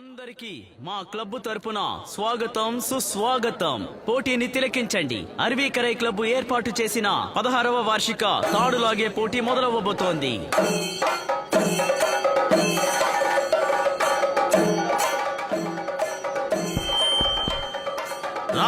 అందరికీ మా క్లబ్ తరపున స్వాగతం సుస్వాగతం. పోటీని తిలకించండి. అరవీకరై క్లబ్ ఏర్పాటు చేసిన పదహారవ వార్షిక తాడు లాగే పోటీ మొదలవ్వబోతోంది.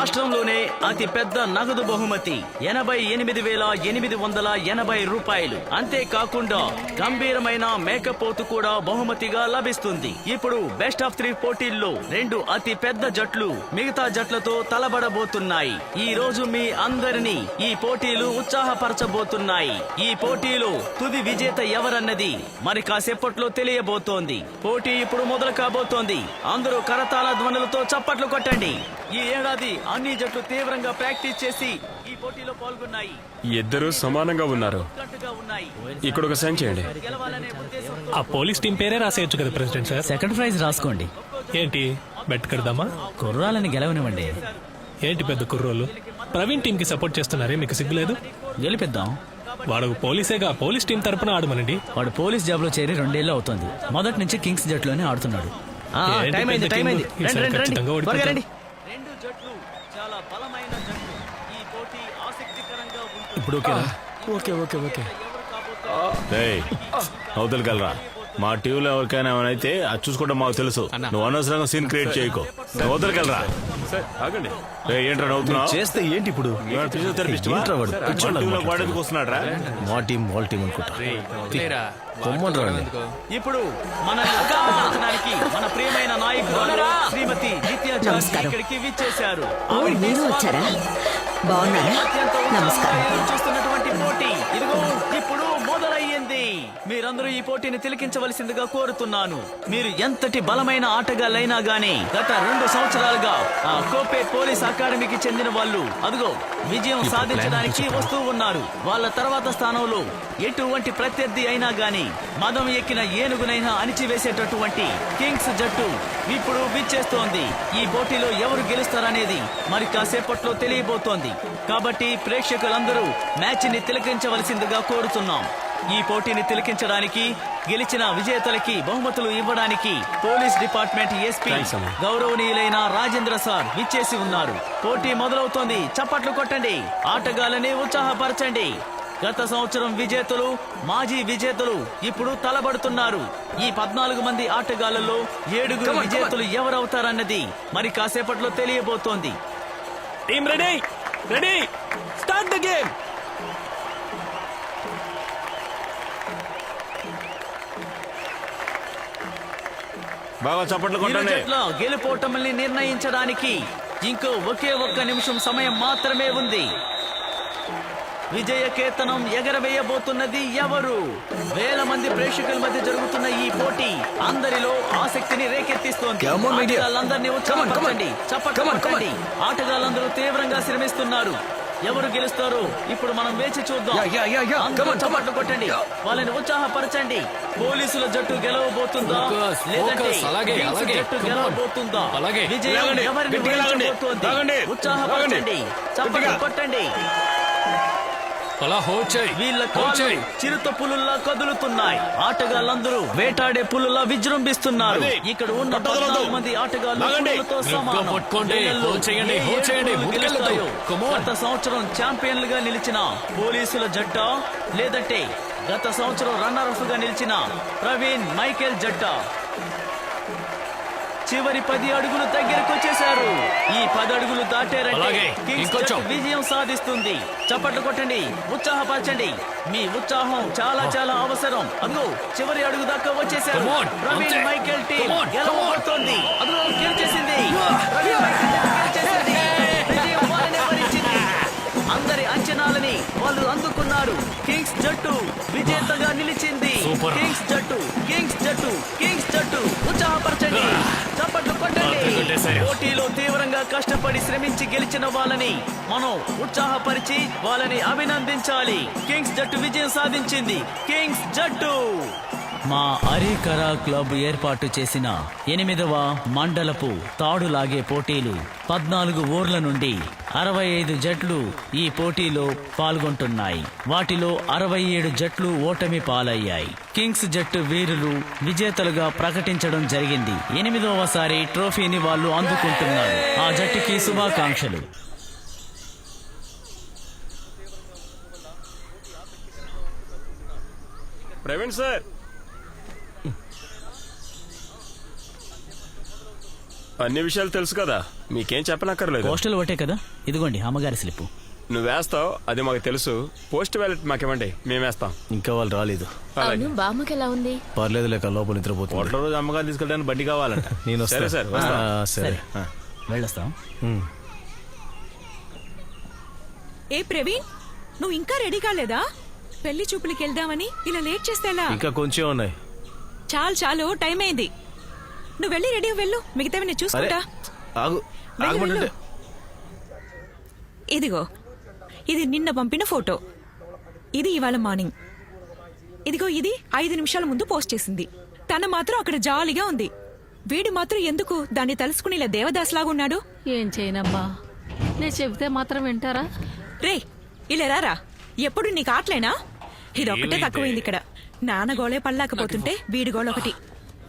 రాష్ట్రంలోనే అతి పెద్ద నగదు బహుమతి ఎనభై ఎనిమిది వేల ఎనిమిది వందల ఎనభై రూపాయలు. అంతేకాకుండా గంభీరమైన మేకపోతు కూడా బహుమతిగా లభిస్తుంది. ఇప్పుడు బెస్ట్ ఆఫ్ త్రీ పోటీల్లో రెండు అతి పెద్ద జట్లు మిగతా జట్లతో తలబడబోతున్నాయి. ఈ రోజు మీ అందరినీ ఈ పోటీలు ఉత్సాహపరచబోతున్నాయి. ఈ పోటీలో తుది విజేత ఎవరన్నది మరి కాసేపట్లో తెలియబోతోంది. పోటీ ఇప్పుడు మొదలు కాబోతోంది. అందరూ కరతాళ ధ్వనులతో చప్పట్లు కొట్టండి. ఈ ఏడాది అన్ని జట్లు తీవ్రంగా ప్రాక్టీస్ చేసి ఈ పోటీలో పాల్గొన్నాయి. ఇద్దరు సమానంగా ఉన్నారు. ఉన్నాయి. ఇక్కడ ఒక సైన్ చేయండి ఆ పోలీస్ టీం పేరే రాసేయచ్చు కదా ప్రెసిడెంట్ సార్? సెకండ్ ప్రైజ్ రాసుకోండి. ఏంటి? బెట్ కడదామా? కుర్రాలని గెలవనివ్వండి. ఏంటి పెద్ద కుర్రోళ్ళు? ప్రవీణ్ టీం కి సపోర్ట్ చేస్తున్నారే మీకు సిగ్గులేదు? గెలిపిద్దాం. వాడు పోలీసేగా పోలీస్ టీం తరపున ఆడమనండి. వాడు పోలీస్ జాబ్లో చేరి రెండేళ్ళు అవుతుంది. మొదటి నుంచి కింగ్స్ జట్లోనే ఆడుతున్నాడు. ఆ, ఏంటి టైం అయింది పెద్ద టైం అయింది. టీము? ఈసారి రండి రండి. రండి ఖచ్చితంగా త్వరగా ఓడిపోతారు. రండి. రెండు జట్లు చాలా బలమైన జట్లు ఈ పోటీ ఆసక్తికరంగా ఉంటుంది. ఇప్పుడు ఓకేనా? Okay okay okay. రేయ్ అవతలకెళ్ళరా మా టీంలో ఎవరికైనా ఏమైనా అది చూసుకుంటే మాకు తెలుసు. నువ్వు అనవసరంగా సీన్ క్రియేట్ చేయకు. నువ్వు అవతలకెళ్ళరా సార్ ఆగండి. రే ఏంట్రా నవ్వుతున్నావు? చేస్తే ఏంటి ఇప్పుడు? ఫిజియోథెరపిస్ట్ ఏంట్రా వాడు? కూర్చోండి టీంలో మాట్లాడు. వాడేందుకు వస్తున్నాడు రా మా టీం వాళ్ళ టీం అనుకుంటా. రండి ఇప్పుడు మన మన ప్రియమైన నాయకురాలు శ్రీమతి నమస్కారం. ఇక్కడికి విచ్చేశారు. ఓ మీరు వచ్చారా? బాగున్నారా? నమస్కారం. చూస్తున్నటువంటి పోటీ. ఇదిగో మీరందరూ ఈ పోటీని తిలకించవలసిందిగా కోరుతున్నాను. మీరు ఎంతటి బలమైన ఆటగాళ్ళైనా గానీ గత రెండు సంవత్సరాలుగా ఆ కోపే పోలీస్ అకాడమీకి చెందిన వాళ్ళు. అదిగో విజయం సాధించడానికి వస్తూ ఉన్నారు. వాళ్ళ తర్వాత స్థానంలో ఎటువంటి ప్రత్యర్థి అయినా గానీ మదం ఎక్కిన ఏనుగునైనా అణిచివేసేటటువంటి కింగ్స్ జట్టు ఇప్పుడు విచ్చేస్తోంది. ఈ పోటీలో ఎవరు గెలుస్తారనేది మరి కాసేపట్లో తెలియబోతోంది. కాబట్టి ప్రేక్షకులందరూ మ్యాచ్ని తిలకించవలసిందిగా కోరుతున్నాం. ఈ పోటీని తిలకించడానికి గెలిచిన విజేతలకి బహుమతులు ఇవ్వడానికి పోలీస్ డిపార్ట్మెంట్ ఎస్పీ. గౌరవనీయులైన రాజేంద్ర సార్ విచ్చేసి ఉన్నారు. పోటీ మొదలవుతోంది. చప్పట్లు కొట్టండి. ఆటగాళ్ళని ఉత్సాహపరచండి. గత సంవత్సరం విజేతలు మాజీ విజేతలు ఇప్పుడు తలబడుతున్నారు. ఈ పద్నాలుగు మంది ఆటగాళ్ళలో ఏడుగురు విజేతలు ఎవరవుతారన్నది మరి కాసేపట్లో తెలియబోతోంది. Team ready ready start the game బాగా చప్పట్లు కొట్టండి. జట్ల గెలుపోటముల్ని నిర్ణయించడానికి ఇంకో ఒకే ఒక్క నిమిషం సమయం మాత్రమే ఉంది. విజయ కేతనం ఎగరవేయబోతున్నది ఎవరు? వేల మంది ప్రేక్షకుల మధ్య జరుగుతున్న ఈ పోటీ అందరిలో ఆసక్తిని రేకెత్తిస్తోంది. Come on, media. ఆటగాళ్ళందరినీ ఉత్సాహపరచండి చప్పట్లు Come on, come on. కొట్టండి. ఆటగాళ్ళందరూ తీవ్రంగా శ్రమిస్తున్నారు. ఎవరు గెలుస్తారో? ఇప్పుడు మనం వేచి చూద్దాం. అందరూ. చప్పట్లు కొట్టండి. వాళ్ళని ఉత్సాహపరచండి. పోలీసుల జట్టు గెలవబోతుందా? లేదంటే జట్టు గెలవబోతుందా? విజయం లాగండి. ఎవరిని గట్టిగా లాగండి. వరించబోతోంది లాగండి. ఉత్సాహపరచండి. చప్పట్లు. కొట్టండి. హోచై వీళ్ళ కాళ్ళు చిరుత పులుల్లా కదులుతున్నాయి ఆటగాళ్ళందరూ వేటాడే పులుల్లా విజృంభిస్తున్నారు. ఇక్కడ ఉన్న. పద్నాలుగు మంది ఆటగాళ్ళు. పులులతో సమానం. గత సంవత్సరం ఛాంపియన్లుగా నిలిచిన పోలీసుల జట్ట లేదంటే గత సంవత్సరం రన్నర్గా నిలిచిన ప్రవీణ్ మైకేల్ జట్ట చివరి పది అడుగులు దగ్గరకు వచ్చేశారు ఈ పది అడుగులు దాటారంటే. కింగ్స్. జట్టు విజయం సాధిస్తుంది చప్పట్లు కొట్టండి ఉత్సాహపరచండి మీ ఉత్సాహం చాలా చాలా అవసరం అదిగో చివరి అడుగు దాకా on. Praveen. Michael team Come on. గెలవబోతోంది అదిగో గెలిచేసింది ప్రవీణ్ మైకేల్. అందరి అంచనాలని వాళ్ళు అందుకున్నారు కింగ్స్ జట్టు విజేతగా నిలిచింది. కింగ్స్ జట్టు కింగ్స్ జట్టు కింగ్స్ జట్టు. ఉత్సాహపరచండి. చప్పట్లు కొట్టండి. పోటీలో తీవ్రంగా కష్టపడి శ్రమించి గెలిచిన వాళ్ళని మనం ఉత్సాహపరిచి వాళ్ళని అభినందించాలి. కింగ్స్ జట్టు విజయం సాధించింది. కింగ్స్ జట్టు. మా అరికరా క్లబ్ ఏర్పాటు చేసిన ఎనిమిదవ మండలపు తాడు లాగే పోటీలు పద్నాలుగు ఊర్ల నుండి అరవై ఐదు జట్లు ఈ పోటీలో పాల్గొంటున్నాయి. వాటిలో అరవై ఏడు జట్లు ఓటమి పాలయ్యాయి. కింగ్స్ జట్టు వీరులు విజేతలుగా ప్రకటించడం జరిగింది. ఎనిమిదవసారి ట్రోఫీని వాళ్ళు అందుకుంటున్నారు. ఆ జట్టుకి శుభాకాంక్షలు. ప్రవీణ్ సార్ అన్ని విషయాలు తెలుసు కదా. మీకేం చెప్పనక్కర్లేదు. పోస్టల్ ఒకటే కదా? ఇదిగోండి అమ్మగారి స్లిప్ నువ్వు వేస్తావు అది మాకు తెలుసు. పోస్ట్ వ్యాలెట్ మాకివ్వండి మేము వేస్తాం. ఇంకా వాళ్ళు రాలేదు. బామ్మకి ఎలా ఉంది? పర్లేదు లేక లోపల నిద్రపోతుంది. ఒకటో రోజు అమ్మగారు తీసుకెళ్ళడానికి బండి కావాలంట. నేను సరే సార్, వస్తా. ఆ, సరే. సరే వెళ్ళొస్తాం. ఏ ప్రవీణ్ నువ్వు ఇంకా రెడీ కాలేదా? పెళ్ళి చూపులకి వెళ్దామని ఇలా లేట్ చేస్తే ఎలా? ఇంకా కొంచెం ఉన్నాయి. చాలు చాలు టైం అయింది. నువ్వు వెళ్ళి రెడీ వెళ్ళు. మిగతావి నేను చూసుకుంటా. ఆగు. ఆగమంటుంటే. ఇదిగో ఇది నిన్న పంపిన ఫోటో. ఇది ఇవాళ మార్నింగ్. ఇదిగో ఇది ఐదు నిమిషాల ముందు పోస్ట్ చేసింది. తన మాత్రం అక్కడ జాలీగా ఉంది. వీడు మాత్రం ఎందుకు దాన్ని తలుసుకుని ఇలా దేవదాస్లాగా ఉన్నాడు? ఏం చేయనమ్మా. నేను చెబితే మాత్రం వింటారా? రే ఇలా రారా? ఎప్పుడు నీకు ఆటలేనా? ఇదొక్కటే తక్కువైంది ఇక్కడ. నాన్న గోళే పల్లాకపోతుంటే వీడి గోళ ఒకటి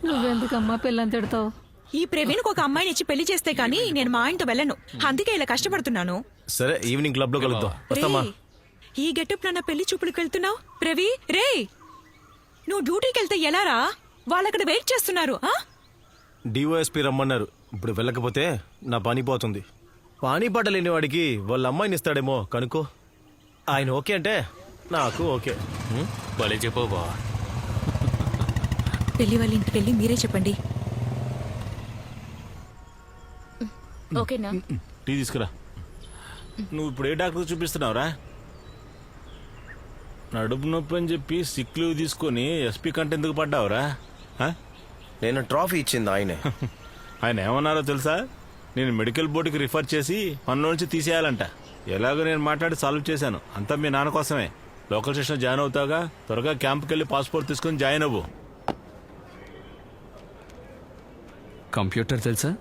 నువ్వెందుకమ్మా పిల్లని తిడతావు? ఈ ప్రవీణ్కి ఒక అమ్మాయిని ఇచ్చి పెళ్ళి చేస్తే కానీ నేను మా ఆయనతో వెళ్ళను. అందుకే ఇలా కష్టపడుతున్నాను. సరే ఈవినింగ్ క్లబ్లో కలుద్దాం వస్తామా? రేయ్, ఈ గెటప్ నా పెళ్ళి చూపులకు వెళ్తున్నావు? ప్రవీ రే నువ్వు డ్యూటీకి వెళ్తే ఎలా రా? వాళ్ళక్కడ వెయిట్ చేస్తున్నారు ఆ? డిఓఎస్పి రమ్మన్నారు. ఇప్పుడు వెళ్ళకపోతే నా పని పోతుంది. పానీ పాట లేని వాడికి వాళ్ళ అమ్మాయిని ఇస్తాడేమో కనుకో ఆయన ఓకే అంటే నాకు ఓకే? భలే చెప్పు బా. పెళ్ళి వాళ్ళ ఇంటికి వెళ్ళి మీరే చెప్పండి. ఓకేనా? టీ తీసుకురా. నువ్వు ఇప్పుడు ఏ డాక్టర్ చూపిస్తున్నావురా? నడుపు నొప్పి అని చెప్పి సిక్ లీవ్ తీసుకొని ఎస్పీ కంటే ఎందుకు పడ్డావురా? ఆ? నేను ట్రాఫీ ఇచ్చింది ఆయనే. ఆయన ఏమన్నారో తెలుసా? నేను మెడికల్ బోర్డుకి రిఫర్ చేసి పనుల నుంచి తీసేయాలంట. ఎలాగో నేను మాట్లాడి సాల్వ్ చేశాను. అంతా మీ నాన్న కోసమే. లోకల్ స్టేషన్ జాయిన్ అవుతాగా త్వరగా క్యాంప్కి వెళ్ళి పాస్పోర్ట్ తీసుకొని జాయిన్ అవ్వు. కంప్యూటర్ తెలుసా?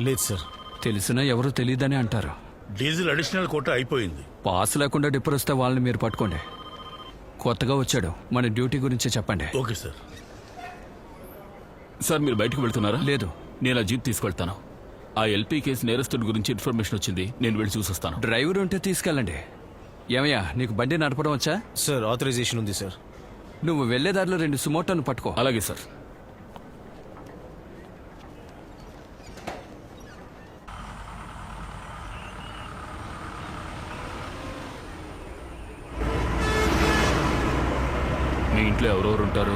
లేదు సార్. తెలిసినా ఎవరు తెలియదని అంటారు. డీజిల్ అడిషనల్ కోట అయిపోయింది. పాస్ లేకుండా డిప్పర్ వస్తే వాళ్ళని మీరు పట్టుకోండి. కొత్తగా వచ్చాడు. మన డ్యూటీ గురించి చెప్పండి. Okay sir. సార్ మీరు బయటకు వెళ్తున్నారా? లేదు. నేను ఆ జీప్ తీసుకెళ్తాను. ఆ ఎల్పీ కేసు నేరస్తుడి గురించి ఇన్ఫర్మేషన్ వచ్చింది. నేను వెళ్ళి చూసొస్తాను. డ్రైవర్ ఉంటే తీసుకెళ్ళండి. ఏమయ్యా నీకు బండి నడపడం వచ్చా? సార్ ఆథరైజేషన్ ఉంది సార్. నువ్వు వెళ్ళే దారిలో రెండు సుమోటోను పట్టుకో. అలాగే సార్. ఇంట్లో ఎవరెవరు ఉంటారు?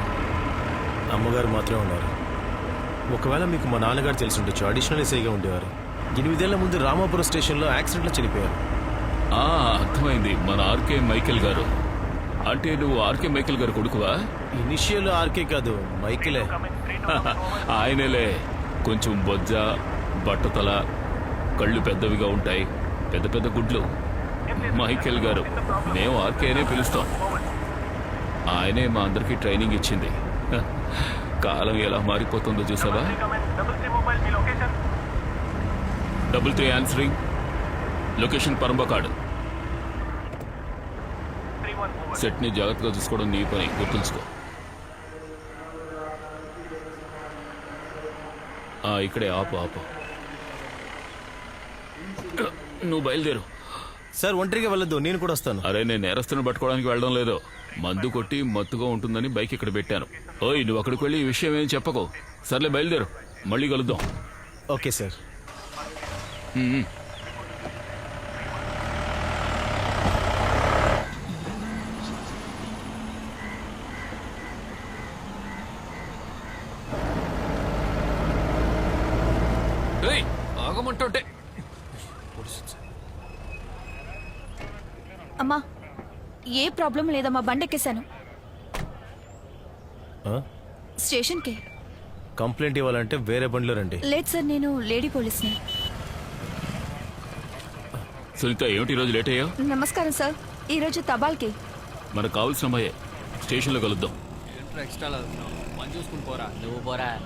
అమ్మగారు మాత్రమే ఉన్నారు. ఒకవేళ మీకు మా నాన్నగారు తెలిసి ఉండొచ్చు అడిషనల్ ఎస్ఐగా ఉండేవారు. ఎనిమిదేళ్ళ ముందు రామాపురం స్టేషన్లో యాక్సిడెంట్లో చనిపోయారు. ఆ అర్థమైంది. మన ఆర్కే మైకేల్ గారు. అంటే నువ్వు ఆర్కే మైకేల్ గారు కొడుకువా? ఇనిషియల్ ఆర్కే కాదు మైకిలే. ఆయనలే. కొంచెం బొజ్జ బట్టతల కళ్ళు పెద్దవిగా ఉంటాయి. పెద్ద పెద్ద గుడ్లు. మైకేల్ గారు మేము ఆర్కేనే పిలుస్తాం. ఆయనే మా అందరికీ ట్రైనింగ్ ఇచ్చింది. కాలం ఎలా మారిపోతుందో చూసావా? Double three answering. Location Parambakadu సెట్ని జాగ్రత్తగా చూసుకోవడం నీ పని. గుర్తుంచుకో. ఆ, ఇక్కడే ఆపు ఆపు. నువ్వు బయలుదేరు. సార్ ఒంటరిగా వెళ్ళొద్దు. నేను కూడా వస్తాను. అరే నేను నేరస్తుని పట్టుకోవడానికి వెళ్ళడం లేదు. మందు కొట్టి మత్తుగా ఉంటుందని బైక్ ఇక్కడ పెట్టాను. ఓయ్ నువ్వు అక్కడికి వెళ్ళి ఈ విషయం ఏం చెప్పకు. సర్లే బయలుదేరు. మళ్ళీ కలుద్దాం. ఓకే సార్ ఉమ్. ఏయ్, ఆగమంటుంటే అమ్మా ఏ ప్రాబ్లం లేదమ్మా బండెక్కేశాను. ఆ? స్టేషన్కి. కంప్లైంట్ ఇవ్వాలంటే వేరే బండిలో రండి. లేదు సార్ నేను లేడీ పోలీస్ని. సునీత ఏమిటి ఈరోజు లేట్ అయ్యా నమస్కారం సార్ ఈరోజు తబాల్కి. మనకు కావాల్సిన అమ్మాయే. స్టేషన్లో కలుద్దాం. చూసుకుని పోరా. నువ్వు పోరా.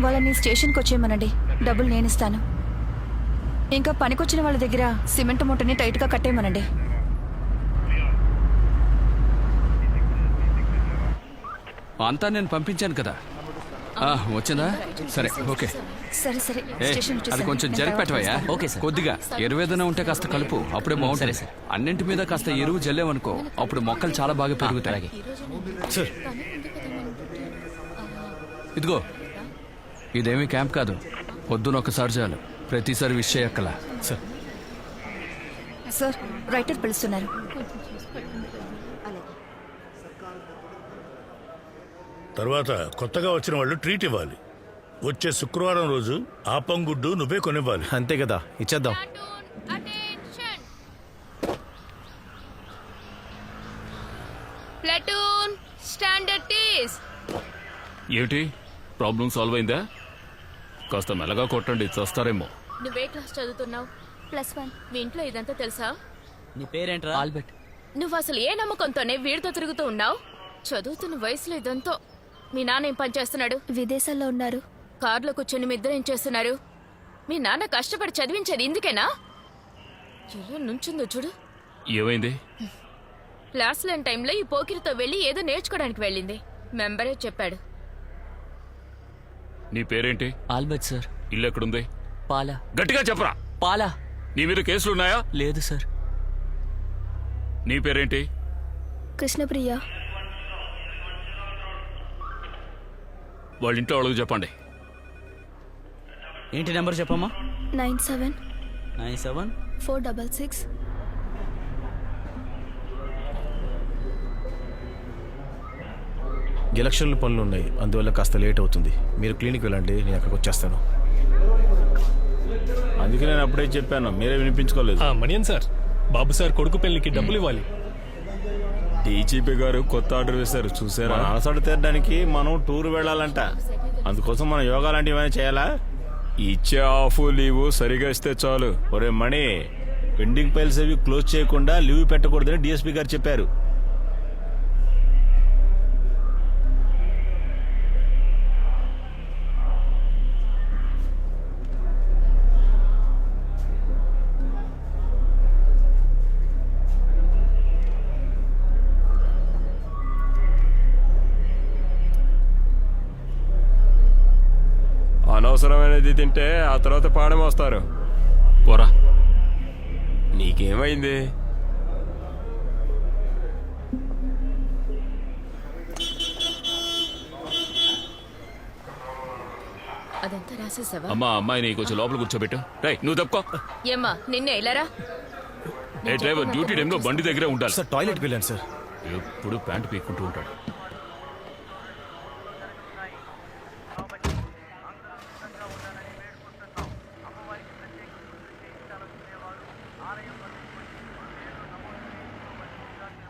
వాళ్ళని స్టేషన్కి వచ్చేయమనండి. డబ్బులు నేను ఇస్తాను ఇంకా పనికొచ్చిన వాళ్ళ దగ్గర సిమెంట్ మూటని టైట్గా కట్టేయమనండి. అంతా నేను పంపించాను కదా. వచ్చిందా సరే ఓకే. సరే సరే. అది కొంచెం జరిపి పెట్టవయ్యా ఓకే సార్. కొద్దిగా ఎరువు ఏదైనా ఉంటే కాస్త కలుపు అప్పుడే బాగుంటుంది. సరే, అన్నింటి మీద కాస్త ఎరువు జల్లేవనుకో అప్పుడు మొక్కలు చాలా బాగా పెరుగుతాయి. సార్. ఇదిగో ఇదేమీ క్యాంప్ కాదు. పొద్దున ఒకసారి చాలు. ప్రతిసారి విష్ చేయక్కల. సార్. సార్ రైటర్ పిలుస్తున్నారు. తర్వాత కొత్తగా వచ్చిన వాళ్ళు ట్రీట్ ఇవ్వాలి. వచ్చే శుక్రవారం రోజు ఆపంగుడ్డు నువ్వే కొనివ్వాలి. అంతే కదా ఇచ్చేద్దాం. ప్లటూన్ స్టాండర్డ్ టీస్ ఏమిటి? ప్రాబ్లం సాల్వ్ అయిందా? కాస్త మెల్లగా కొట్టండి చస్తారేమో. నువ్వే క్లాస్ చదువుతున్నావు? Plus one. మీ ఇంట్లో ఇదంతా తెలుసా? నీ పేరేంట్రా? ఆల్బర్ట్. నువ్వు అసలు ఏ నమ్మకంతోనే వీడితో తిరుగుతూ ఉన్నావు? చదువుతున్న వయసులో ఇదంతా. మీ నాన్న ఏం పని చేస్తున్నాడు? విదేశాల్లో ఉన్నారు. కారులో కూర్చొని మీ ఇద్దరు ఏం చేస్తున్నారు? మీ నాన్న కష్టపడి చదివించేది ఇందుకేనా? ఎలా నుంచుందో చూడు. ఏమైంది? క్లాస్ లేని టైంలో ఈ పోకిరితో వెళ్ళి ఏదో నేర్చుకోవడానికి వెళ్ళింది. మెంబరే చెప్పాడు. నీ పేరేంటి? Albert sir. ఇల్లు ఎక్కడుంది? పాల. గట్టిగా చెప్పరా. పాల. నీ మీద కేసులున్నాయా? లేదు సార్. నీ పేరేంటి? కృష్ణప్రియ. వాళ్ళ ఇంట్లో వాళ్ళకి చెప్పండి. ఏంటి నెంబర్ చెప్పమ్మా? Nine seven nine seven four double six ఎలక్షన్ల పనులు ఉన్నాయి. అందువల్ల కాస్త లేట్ అవుతుంది. మీరు క్లినిక్ వెళ్ళండి నేను అక్కడికి వచ్చేస్తాను. అందుకే నేను అప్పుడే చెప్పాను మీరే వినిపించుకోలేదు. ఆ, మణియన్ సార్ బాబు సార్ కొడుకు పెళ్ళికి డబ్బులు ఇవ్వాలి. డీజీపీ గారు కొత్త ఆర్డర్ వేశారు చూసారా? అలసట తీరడానికి మనం టూర్ వెళ్ళాలంట. అందుకోసం మనం యోగా లాంటివి ఏమైనా చేయాలా? ఇచ్చే ఆఫ్ లీవు సరిగా ఇస్తే చాలు. ఒరే మణి పెండింగ్ ఫైల్స్ అవి క్లోజ్ చేయకుండా లీవ్ పెట్టకూడదని డిఎస్పీ గారు చెప్పారు. అనవసరమైనది తింటే ఆ తర్వాత పాడం వస్తారు. పోరా. నీకేమైంది? అదంతా రాసేసావా? అమ్మా అమ్మాయిని కొంచెం లోపల కూర్చోబెట్టు. రై నువ్వు తప్పుకో. ఏమ్మా నిన్నే ఇలారా ఏ డ్రైవర్ డ్యూటీ టైంలో బండి దగ్గరే ఉండాలి. సార్ టాయిలెట్కి వెళ్ళాను సార్. ఎప్పుడు ప్యాంట్ పీక్కుంటూ ఉంటాడు.